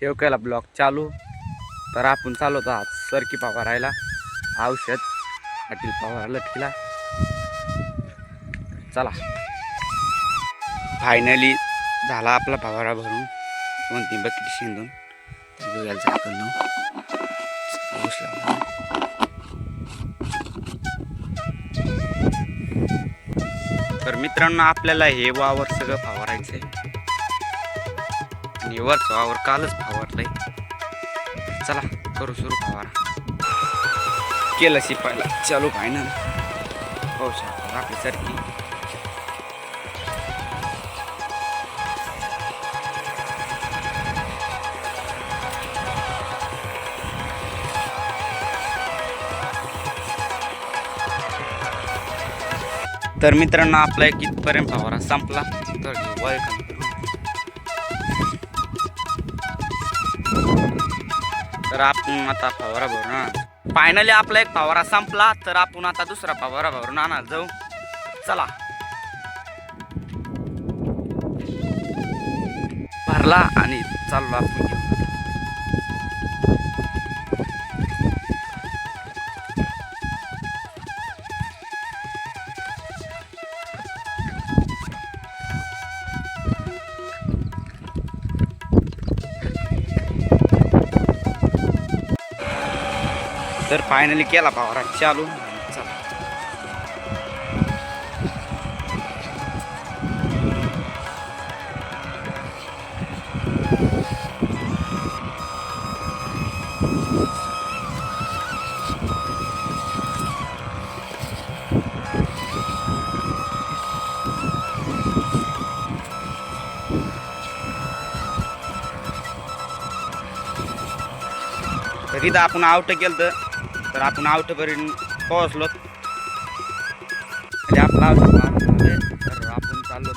ठेव केला ब्लॉक चालू. तर आपण चालवतो आज सरकी फवारायला औषध पाटील पवार लटकीला. चला. फायनली झाला आपला फवारा भरून. दोन तीन बकेट शिंदून. जुयाला तर मित्रांनो आपल्याला हे वावर सगळं फवारायचं आहे आणि वरचं वावर कालच फवारलंय. चला करू सुरू फवारा. केलं शिपायला. चालू फायनल हो सर आपली सारखी. तर मित्रांनो आपला एक इथपर्यंत फवारा संपला. तर वेलकम तर आपण आता फवारा भरून फायनली आपला एक फवारा संपला तर आपण आता दुसरा फवारा भरून आणा जाऊ. चला. भरला आणि चाललो आपण. तर फायनली केला पावरा चालू. चला. तर आपण आउट केलं तर तर आपण आउटपर्यंत पोहोचलो म्हणजे आपला औषध मारून तर आपण चाललो